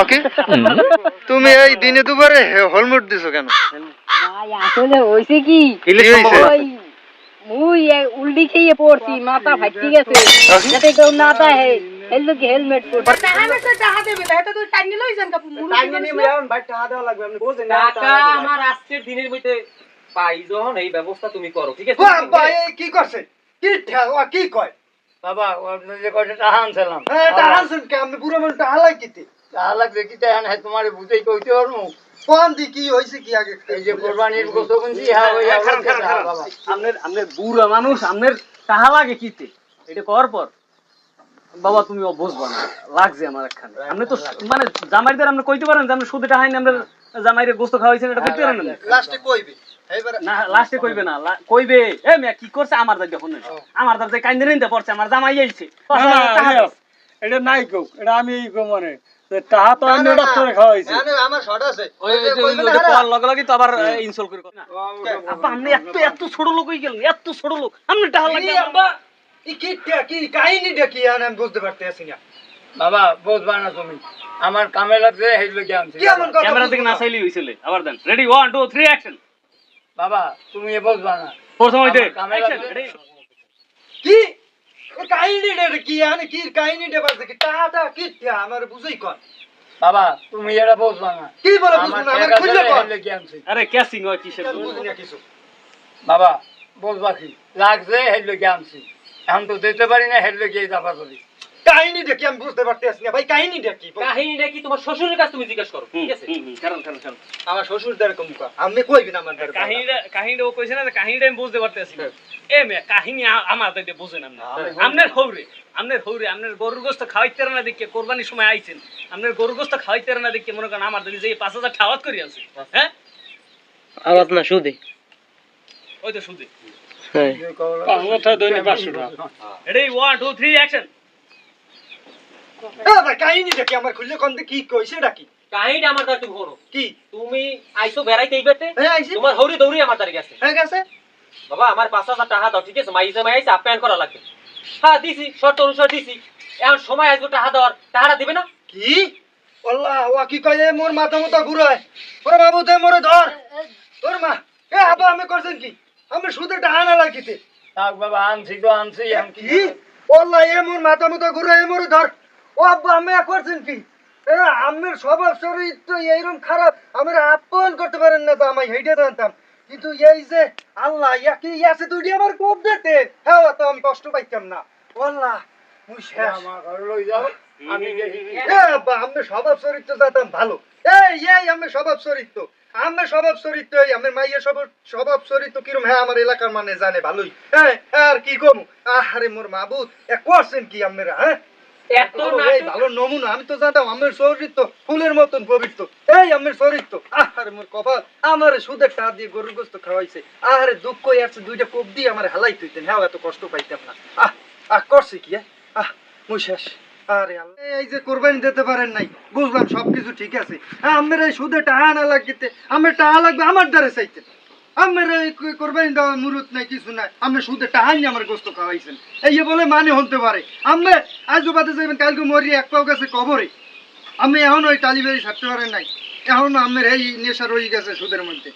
ওকে? তুমি এই দিনে দুবারে হলমুট দিছো কেন? ভাই আসলে হয়েছে কি? কি হয়েছে? মুই এ উল্টি খেয়ে পড়ছি মাথা ফাটি গেছে। যাতে কেউ না তাহে হেলমেট হেলমেট পরছি টাকা আমার আজকের দিনের মধ্যে পাই যখন এই ব্যবস্থা তুমি করো ঠিক আছে? কি করছে? কি ঠেলা কি কয়? বাবা ও যে কয়টা টাকা আনছিলাম। হ্যাঁ টাকা আনছেন কে? আপনি পুরো মন টাকা লাগিতে টাকা লাগছে কি টাকা তোমার বুঝেই কইতে পারব। কোন দি কি হইছে কি আগে এই যে কোরবানির গোসল কিনছি হ্যাঁ ওই বাবা। আমনের আমনের বুড়া মানুষ আমনের টাহা লাগে কিতে? এটা করার পর। বাবা তুমি বুঝবা না লাগছে আমার একখানে। আপনি তো মানে জামাইদের আপনি কইতে পারেন যে আপনি সুদে টাকা আইন আমরা জামাইরে গোস্ত খাওয়াইছেন এটা কইতে পারেন না? লাস্টে কইবে। না লাস্টে কইবে না কইবে। এ মিয়া কি করছে? আমার দাদি আমার দাদি কাইন্দে নিতে পড়ছে আমার জামাই আইছে। এটা নাই কেউ এটা আমি মানে। টাকা তো আমি ওটা তোরে খাওয়াইছি। আমার শর্ট আছে। ওই ওই যে- পাওয়ার লগে লগে তো আবার ইনসল করে কথা। আপনি এত এত ছোট লোক গেলেন এত ছোট লোক। আপনি টাকা কি আব্বা ই কি কি কাহিনীটা কি? আমি বুঝতে পারতেছি না। বাবা বুঝবা না তুমি। আমার কামে লাগছে এই লোকে আনছি। কি এমন কথা ক্যামেরা থেকে না চাইলেই হইছিল। আবার দেন। রেডি অ্যাকশন বাবা তুমি এ বুঝবা না। প্রথম হইতে? কি? কাহিনীটা কি? আনে কি কাহিনীটা বাজে কি? টাটা কি আমার বুঝই কর। বাবা তুমি এটা বুঝবা না। কি বলে বুঝব না? আমার কর। আরে ক্যাসিং হয় কিসের? বুঝি না কিছু। বাবা বুঝবা কি? লাগছে এই কি আনছি? এখন তো দিতে পারি না হেড কি দাফা কাহিনীটা কি আমি বুঝতে পারতেছি না। ভাই কাহিনীটা কি কাহিনীটা কি তোমার শ্বশুরের কাছে তুমি জিজ্ঞেস করো ঠিক আছে? কারণ কারণ কারণ আমার শ্বশুর দ্বার কম কা। আপনি কইবেন আমার দ্বার কাহিনীটা কাহিনীটা ও কইছে না কাহিনীটা আমি বুঝতে পারতেছি না। এ মে কাহিনী আমার তাইতে বুঝেন আমনের হৌরে আমনের হৌরে আমনের গরুর গোস্ত খাওয়াইতে না দেখে কোরবানির সময় আইছেন। আমনের গরুর গোস্ত খাওয়াইতে না দেখে মনে করেন আমার দাদি যে এই পাঁচ হাজার ঠাওয়াত করি আছে। হ্যাঁ? আবাদ না সুদে ওই তো শুধু। হ্যাঁ। Ready one two three action এ ভাই কাহিনীটা কি আমার খুললে কোন কি কইছে এটা কি? কাহিনীটা আমার দ্বারা তুমি করো কি? তুমি আইসো বেড়াইতে এইবাতে হ্যাঁ তোমার হৌরি দৌড়ি আমার গেছে। হ্যাঁ গেছে। বাবা আমার পাঁচ হাজার টাকা দাও ঠিক আছে? মাইজে মাই আপ্যায়ন করা লাগবে। হ্যাঁ দিছি শর্ত অনুসার দিছি। এখন সময় আসবে টাকা দেওয়ার টাকাটা দিবে না? কি? আল্লাহ ওয়া কি কয় এ মোর মাথা মতো ঘুরায় ওরে বাবু তে মোরে ধর। তোর মা এ আবা আমি করছেন কি? আমি সুদে টাকা না লাগিতে। থাক বাবা আনছি তো আনছি কি আল্লাহ এ মোর মাথা মতো ঘুরায় এ মোরে ধর। ও আব্বা আমি করছেন কি? আমের স্বভাব চরিত্র এইরকম খারাপ আমার আপন করতে পারেন না তো আমি হেইটা জানতাম কিন্তু এই যে আল্লাহ কি তুই আমার কোপ দিতে হ্যাঁ তো আমি কষ্ট পাইতাম না। আল্লাহ মুই শেষ। আমার ঘরে লই যাও আমি দেখি আব্বা, আমার স্বভাব চরিত্র জানতাম ভালো। এই এই আমার স্বভাব চরিত্র আমার স্বভাব চরিত্র আমার মাইয়ের স্বভাব স্বভাব চরিত্র কিরম হ্যাঁ আমার এলাকার মানে জানে ভালোই। হ্যাঁ আর কি কম আহারে মোর মাবুদ এ করছেন কি আপনারা হ্যাঁ? এত ভালো নমুনা আমি তো জানতাম আমার চরিত্র ফুলের মতন পবিত্র। এই আমার চরিত্র আহারে মোর কপাল আমার সুদের টা দিয়ে গরুর গোস্ত খাওয়াইছে। আহারে দুঃখ আছে দুইটা কোপ দিয়ে আমার হালাই তুইতেন। হ্যাঁ এত কষ্ট পাইতাম না। আহ আহ করছে কি হ্যাঁ? আহ মুই শেষ। আরে আল্লাহ এই যে কোরবানি দিতে পারেন নাই বুঝলাম সবকিছু ঠিক আছে। হ্যাঁ আমার এই সুদে টাকা না লাগতে আমার টাকা লাগবে আমার দ্বারে চাইতে আমার করবেন কো- মুরুত নাই, কিছু নাই। আমি শুধু টাহানি আমার গোস্ত খাওয়াইছেন। এই বলে মানে হতে পারে। আপনি আজ বাদে যাবেন কালকে মরি এক পাও গেছে কবরে। আমি এখন ওই টালিবাড়ি ছাড়তে পারেন নাই। এখন আমার এই নেশা রয়ে গেছে সুদের মধ্যে।